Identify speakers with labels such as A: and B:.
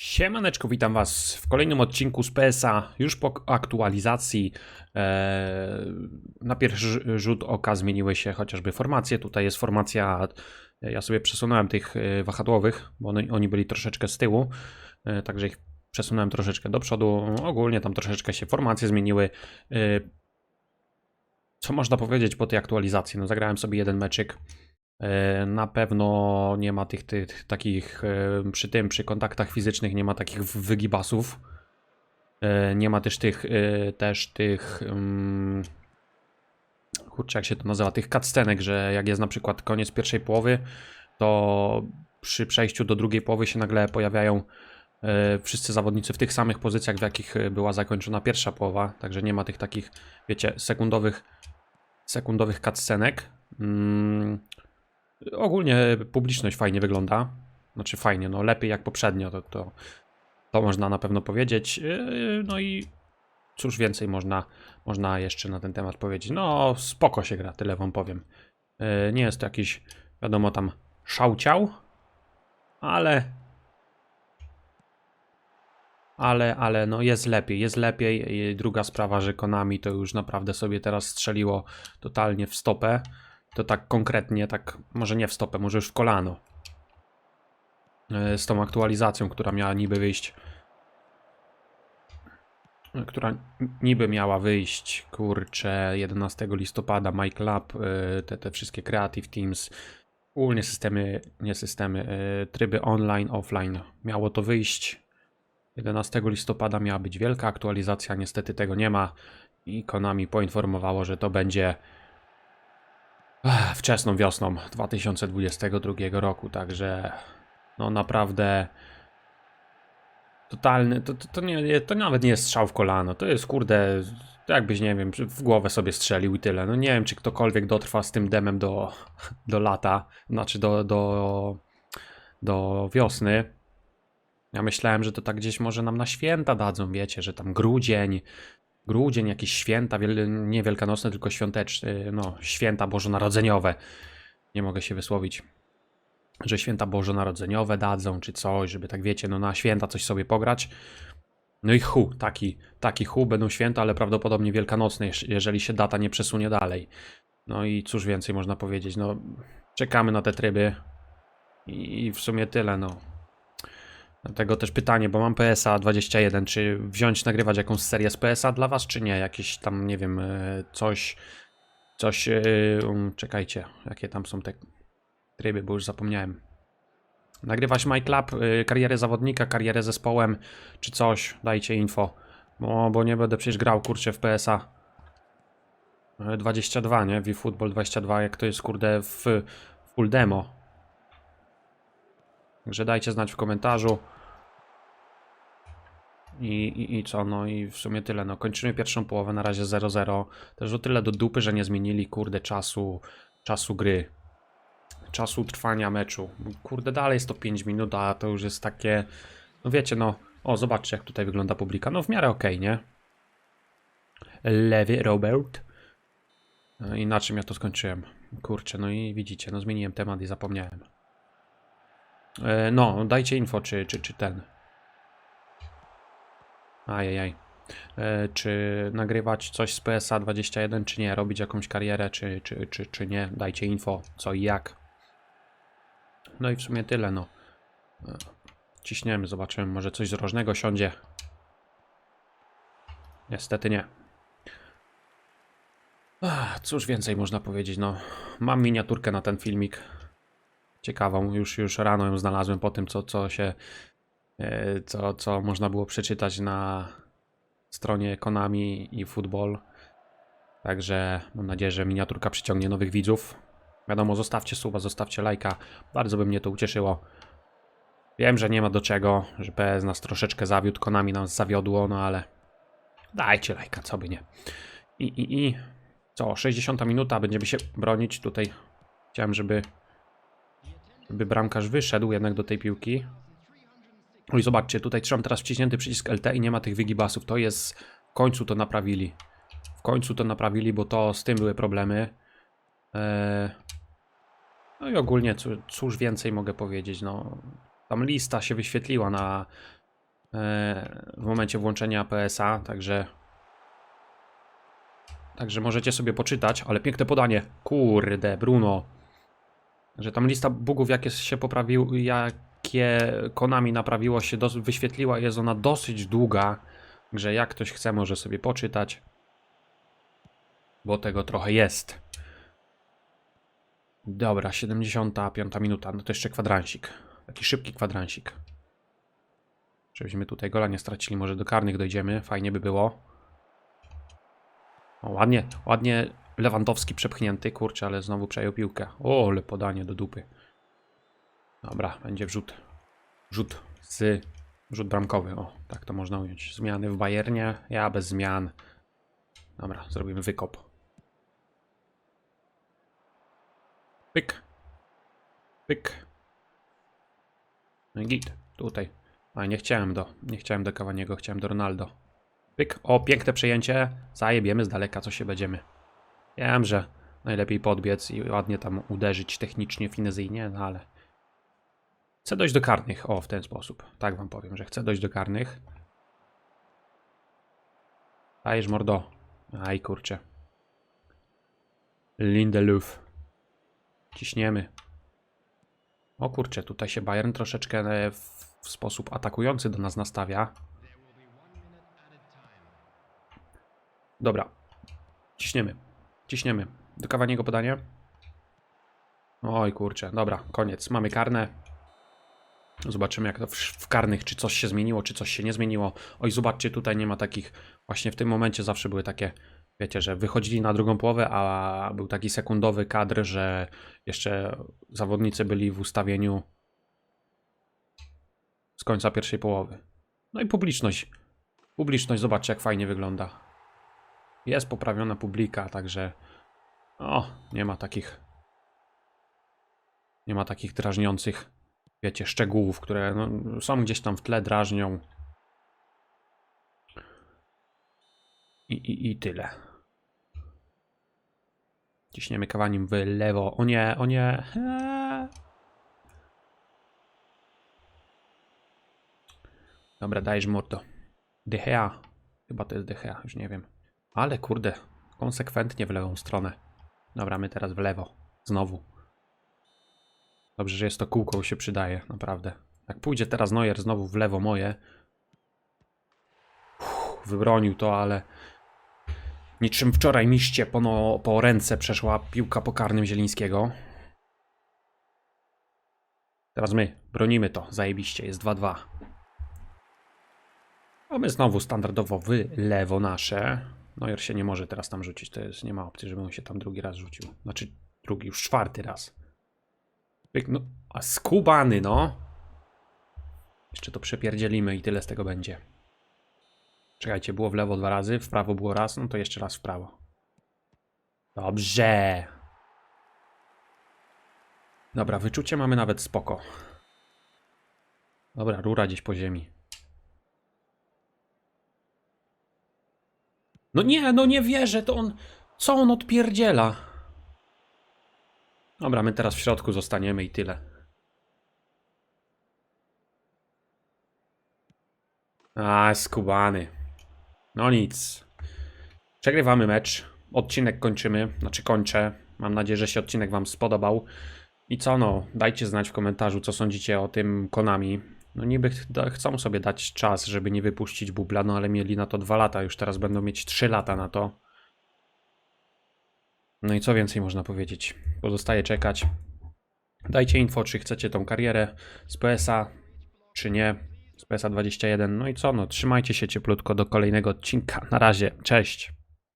A: Siemaneczko, witam Was w kolejnym odcinku z PSA, już po aktualizacji. E, na pierwszy rzut oka zmieniły się chociażby formacje. Tutaj jest formacja, ja sobie przesunąłem tych e, wahadłowych, bo oni, byli troszeczkę z tyłu, e, także ich przesunąłem troszeczkę do przodu. Ogólnie tam troszeczkę się formacje zmieniły. Co można powiedzieć po tej aktualizacji? No zagrałem sobie jeden meczyk. E, Na pewno nie ma tych, tych takich e, przy tym, przy kontaktach fizycznych nie ma takich wygibasów. E, Nie ma też tych, też tych, um, kurczę jak się to nazywa, tych cutscenek, że jak jest na przykład koniec pierwszej połowy, to przy przejściu do drugiej połowy się nagle pojawiają wszyscy zawodnicy w tych samych pozycjach, w jakich była zakończona pierwsza połowa, także nie ma tych takich, wiecie, sekundowych, sekundowych cutscenek. Ogólnie publiczność fajnie wygląda. Znaczy fajnie, no lepiej jak poprzednio, to, to, to można na pewno powiedzieć. Yy, No i cóż więcej można, można jeszcze na ten temat powiedzieć. No spoko się gra, tyle wam powiem. Yy, Nie jest to jakiś, wiadomo tam, szałciał, ale ale, ale no jest lepiej, jest lepiej. Druga sprawa, że Konami to już naprawdę sobie teraz strzeliło totalnie w stopę. To tak konkretnie, tak może nie w stopę, może już w kolano. E, Z tą aktualizacją, która miała niby wyjść. e, Która niby miała wyjść, kurczę, 11 listopada, My Club, e, te, te wszystkie Creative Teams, ogólnie systemy, nie systemy, tryby online, offline. Miało to wyjść. 11 listopada miała być wielka aktualizacja, niestety tego nie ma i Konami poinformowało, że to będzie wczesną wiosną 2022 roku, także no naprawdę totalny, to, to, to, nie, to nawet nie jest strzał w kolano, to jest kurde, jakbyś nie wiem, w głowę sobie strzelił i tyle. No nie wiem, czy ktokolwiek dotrwa z tym demem do, do lata, znaczy do, do, do wiosny. Ja myślałem, że to tak gdzieś może nam na święta dadzą, wiecie, że tam grudzień, grudzień, jakieś święta, nie wielkanocne, tylko świąteczne, no, święta bożonarodzeniowe. Nie mogę się wysłowić. Że święta bożonarodzeniowe dadzą, czy coś, żeby tak wiecie, no na święta coś sobie pograć. No i hu, taki, taki hu, będą święta, ale prawdopodobnie wielkanocne, jeż- jeżeli się data nie przesunie dalej. No i cóż więcej można powiedzieć, no czekamy na te tryby i w sumie tyle, no. Dlatego też pytanie, bo mam PSA 21, czy wziąć, nagrywać jakąś serię z PSA dla was, czy nie? Jakieś tam, nie wiem, e, coś, coś, e, um, czekajcie, jakie tam są te tryby, bo już zapomniałem. Nagrywać My Club, e, karierę zawodnika, karierę zespołem, czy coś, dajcie info. Bo, bo nie będę przecież grał, kurczę, w PSA e, 22, nie? W Football 22, jak to jest, kurde, w full demo. Także dajcie znać w komentarzu. I, i, I co, no i w sumie tyle. No kończymy pierwszą połowę, na razie 0-0. Też o tyle do dupy, że nie zmienili, kurde, czasu, czasu gry. Czasu trwania meczu. Kurde, dalej jest to 5 minut, a to już jest takie... No wiecie, no... O, zobaczcie jak tutaj wygląda publika. No w miarę okej, nie? Lewy Robert. No, I na czym ja to skończyłem? Kurczę, no i widzicie, no zmieniłem temat i zapomniałem. E, No, dajcie info, czy, czy, czy ten. Ajajaj. E, Czy nagrywać coś z PSA 21, czy nie? Robić jakąś karierę, czy, czy, czy, czy nie? Dajcie info, co i jak. No i w sumie tyle, no. E, Ciśniemy, zobaczymy, może coś zrożnego siądzie. Niestety nie. Ach, cóż więcej można powiedzieć, no. Mam miniaturkę na ten filmik ciekawą. Już, już rano ją znalazłem po tym, co, co się. e, Co, co można było przeczytać na stronie Konami i Football. Także mam nadzieję, że miniaturka przyciągnie nowych widzów. Wiadomo, zostawcie suba, zostawcie lajka. Bardzo by mnie to ucieszyło. Wiem, że nie ma do czego, że PS nas troszeczkę zawiódł, Konami nas zawiodło, no ale dajcie lajka, co by nie. I, i, i co, 60 minuta, będziemy się bronić tutaj. Chciałem, żeby by bramkarz wyszedł jednak do tej piłki. Oj, zobaczcie, tutaj trzymam teraz wciśnięty przycisk LT i nie ma tych wygibasów. To jest... W końcu to naprawili. W końcu to naprawili, bo to z tym były problemy. Eee... No i ogólnie, cóż, więcej mogę powiedzieć, no... Tam lista się wyświetliła na, e, w momencie włączenia PSA, także Także możecie sobie poczytać, ale piękne podanie. Kurde, Bruno. Że tam lista bugów, jakie się poprawił, jakie Konami naprawiło się, dos- wyświetliła, jest ona dosyć długa. Że jak ktoś chce, może sobie poczytać. Bo tego trochę jest. Dobra, 75 minuta. No to jeszcze kwadransik. Taki szybki kwadransik. Żebyśmy tutaj gola nie stracili, może do karnych dojdziemy. Fajnie by było. O, ładnie, ładnie Lewandowski przepchnięty, kurczę, ale znowu przejął piłkę. O, ale podanie do dupy. Dobra, będzie wrzut. Wrzut z... Wrzut bramkowy, o, tak to można ująć. Zmiany w Bayernie, ja bez zmian. Dobra, zrobimy wykop. Pyk. Pyk. No git, tutaj. A, nie chciałem do, nie chciałem do Cavaniego, chciałem do Ronaldo. Pyk. O, piękne przejęcie. Zajebiemy z daleka, co się będziemy. Wiem, że najlepiej podbiec i ładnie tam uderzyć technicznie, finezyjnie, no ale... Chcę dojść do karnych. O, w ten sposób. Tak wam powiem, że chcę dojść do karnych. Dajesz mordo. Aj, kurczę. Lindeluf. Ciśniemy. O kurczę, tutaj się Bayern troszeczkę e, w sposób atakujący do nas nastawia. Dobra. Ciśniemy. Ciśniemy. Do Cavaniego podanie. Oj kurczę, dobra, koniec. Mamy karne. Zobaczymy jak to w, w karnych, czy coś się zmieniło, czy coś się nie zmieniło. Oj, zobaczcie, tutaj nie ma takich... Właśnie w tym momencie zawsze były takie, wiecie, że wychodzili na drugą połowę, a był taki sekundowy kadr, że jeszcze zawodnicy byli w ustawieniu z końca pierwszej połowy. No i publiczność. Publiczność, zobaczcie jak fajnie wygląda. Jest poprawiona publika, także o, nie ma takich nie ma takich drażniących, wiecie, szczegółów, które no, są gdzieś tam w tle, drażnią. I, i, i tyle. Ciśniemy kawaniem w lewo. O nie, o nie. Eee. Dobra, dajesz mordo. Gea. Chyba to jest Gea, już nie wiem. Ale kurde, konsekwentnie w lewą stronę. Dobra, my teraz w lewo. Znowu. Dobrze, że jest to kółko, się przydaje, naprawdę. Jak pójdzie teraz Neuer znowu w lewo moje. Uff, wybronił to, ale... Niczym wczoraj miście po, no, po ręce przeszła piłka po karnym Zielińskiego. Teraz my bronimy to, zajebiście, jest 2-2. A my znowu standardowo w lewo nasze. Neuer się nie może teraz tam rzucić, to jest, nie ma opcji, żeby on się tam drugi raz rzucił. Znaczy drugi, już czwarty raz. Pyk, no, a skubany, no. Jeszcze to przepierdzielimy i tyle z tego będzie. Czekajcie, było w lewo dwa razy, w prawo było raz, no to jeszcze raz w prawo. Dobrze. Dobra, wyczucie mamy nawet spoko. Dobra, rura gdzieś po ziemi. No nie, no nie wierzę, to on... Co on odpierdziela? Dobra, my teraz w środku zostaniemy i tyle. A, skubany. No nic. Przegrywamy mecz. Odcinek kończymy. Znaczy kończę. Mam nadzieję, że się odcinek wam spodobał. I co no, dajcie znać w komentarzu, co sądzicie o tym Konami. No niby ch chcą sobie dać czas, żeby nie wypuścić bubla, no ale mieli na to dwa lata, już teraz będą mieć trzy lata na to. No i co więcej można powiedzieć? Pozostaje czekać. Dajcie info, czy chcecie tą karierę z PSA, czy nie. Z PSA 21. No i co? No, trzymajcie się cieplutko do kolejnego odcinka. Na razie, cześć.